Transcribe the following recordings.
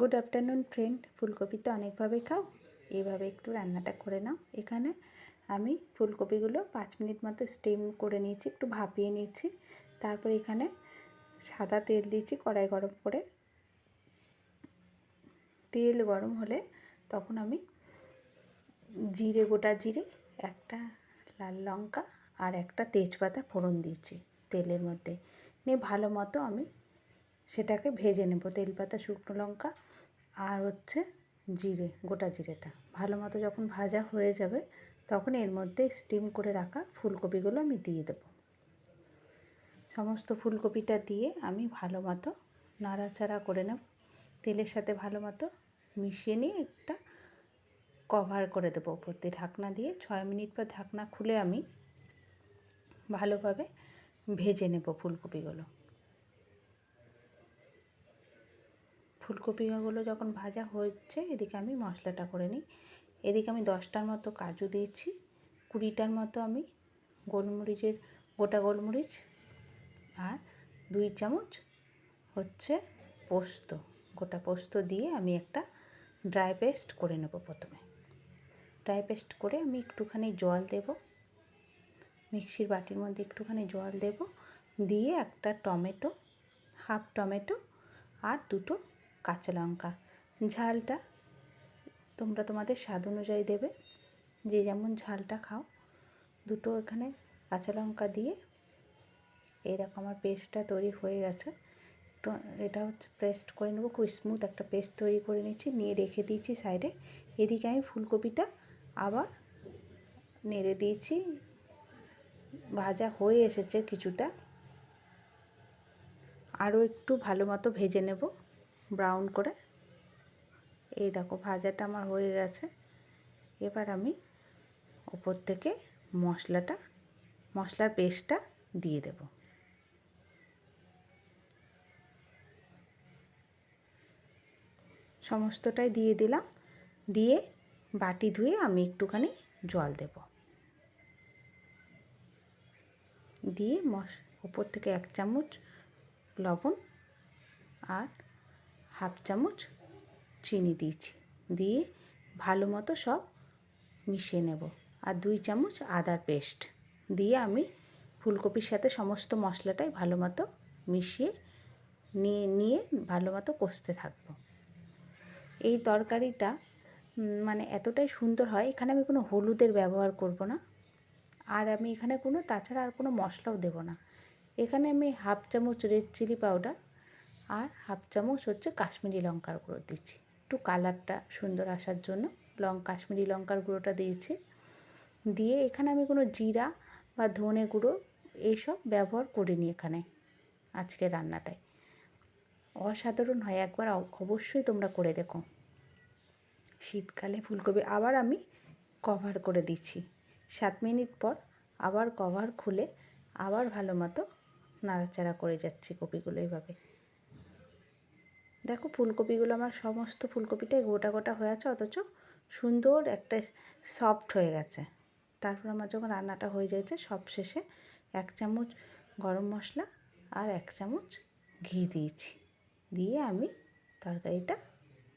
Good afternoon friend ফুলকপি তো অনেকভাবে খাও। এইভাবে একটু রান্নাটা করে নাও। এখানে আমি ফুলকপিগুলো পাঁচ মিনিট মতো স্টিম করে নিয়েছি, একটু ভাপিয়ে নিয়েছি। তারপর এখানে সাদা তেল দিয়েছি, কড়াই গরম করে। তেল গরম হলে তখন আমি জিরে, গোটা জিরে, একটা লাল লঙ্কা আর একটা তেজপাতা ফোড়ন দিয়েছি তেলের মধ্যে। নিয়ে ভালো মতো আমি সেটাকে ভেজে নেব। তেলপাতা, শুকনো লঙ্কা আর হচ্ছে জিরে, গোটা জিরেটা। ভালো মতো যখন ভাজা হয়ে যাবে, তখন এর মধ্যে স্টিম করে রাখা ফুলকপিগুলো আমি দিয়ে দেবো। সমস্ত ফুলকপিটা দিয়ে আমি ভালো মতো নাড়াচাড়া করে নেব। তেলের সাথে ভালো মতো মিশিয়ে নিয়ে একটা কভার করে দেবো ওপর দিয়ে। ঢাকনা দিয়ে ছয় মিনিট পর ঢাকনা খুলে আমি ভালোভাবে ভেজে নেব ফুলকপিগুলো। ফুলকপিগুলো যখন ভাজা হচ্ছে এদিকে আমি মশলাটা করে নিই। এদিকে আমি দশটার মতো কাজু দিয়েছি। কুড়িটার মতো আমি গোলমরিচের, গোটা গোলমরিচ আর দুই চামচ হচ্ছে পোস্ত। গোটা পোস্ত দিয়ে আমি একটা ড্রাই পেস্ট করে নেব প্রথমে। ড্রাই পেস্ট করে আমি একটুখানি জল দেব। মিক্সির বাটির মধ্যে একটুখানি জল দেব। দিয়ে একটা টমেটো, হাফ টমেটো আর দুটো কাঁচা লঙ্কা। ঝালটা তোমরা তোমাদের স্বাদ অনুযায়ী দেবে। যে যেমন ঝালটা খাও, দুটো এখানে কাঁচা লঙ্কা দিয়ে এই দেখো আমার পেস্টটা তৈরি হয়ে গেছে। তো এটা হচ্ছে পেস্ট করে নেব, খুব স্মুথ একটা পেস্ট তৈরি করে নিচ্ছি নিয়ে রেখে দিয়েছি সাইডে এদিকে আমি ফুলকপিটা আবার নেড়ে দিয়েছি। ভাজা হয়ে এসেছে কিছুটা। আরও একটু ভালো মতো ভেজে নেব। ব্রাউন করে। এই দেখো, ভাজাটা আমার হয়ে গেছে। এবার আমি ওপর থেকে মশলাটা, মশলার পেস্টটা দিয়ে দেব। সমস্তটাই দিয়ে দিলাম। দিয়ে বাটি ধুয়ে আমি একটুখানি জল দেব। দিয়ে মশ উপর থেকে এক চামচ লবণ আর হাফ চামচ চিনি দিয়েছি। দিয়ে ভালো মতো সব মিশিয়ে নেব। আর দুই চামচ আদার পেস্ট। দিয়ে আমি ফুলকপির সাথে সমস্ত মশলাটাই ভালো মতো মিশিয়ে নিয়ে নিয়ে ভালো মতো কষতে থাকব। এই তরকারিটা মানে এতটাই সুন্দর হয়, এখানে আমি কোনো হলুদের ব্যবহার করব না। আর আমি এখানে কোনো, তাছাড়া আর কোনো মশলাও দেব না। এখানে আমি হাফ চামচ রেড চিলি পাউডার আর হাফ চামচ হচ্ছে কাশ্মীরি লঙ্কার গুঁড়ো দিচ্ছি। একটু কালারটা সুন্দর আসার জন্য লং কাশ্মীরি লঙ্কার গুঁড়োটা দিয়েছি। দিয়ে এখানে আমি কোনো জিরা বা ধনে গুঁড়ো এইসব ব্যবহার করিনি এখানে আজকে রান্নাটায়। অসাধারণ হয় একবার অবশ্যই তোমরা করে দেখো। শীতকালে ফুলকপি আবার আমি কভার করে দিচ্ছি। সাত মিনিট পর আবার কভার খুলে আবার ভালো মতো নাড়াচাড়া করে যাচ্ছি কপিগুলো এইভাবে দেখো ফুলকপিগুলো আমার সমস্ত ফুলকপিটাই গোটা গোটা হয়ে আছে, অথচ সুন্দর একটা সফট হয়ে গেছে। তারপর আমার যখন রান্নাটা হয়ে যাচ্ছে সব শেষে এক চামচ গরম মশলা আর এক চামচ ঘি দিয়েছি। দিয়ে আমি তরকারিটা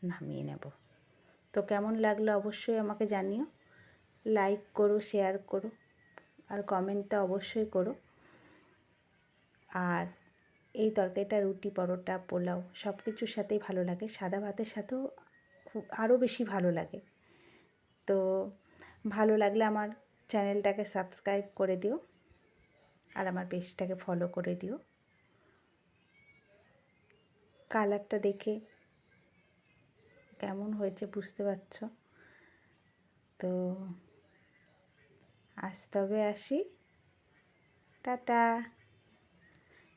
নামিয়ে নেব। তো কেমন লাগল অবশ্যই আমাকে জানিও। লাইক করো শেয়ার করো, আর কমেন্টটা অবশ্যই করো। আর এই তরকারিটা, রুটি, পরোটা, পোলাও সব কিছুর সাথেই ভালো লাগে। সাদা ভাতের সাথেও খুব, আরও বেশি ভালো লাগে। তো ভালো লাগলে আমার চ্যানেলটাকে সাবস্ক্রাইব করে দিও আর আমার পেজটাকে ফলো করে দিও। কালারটা দেখে কেমন হয়েছে বুঝতে পারছ? তো আজ তবে আসি। টাটা।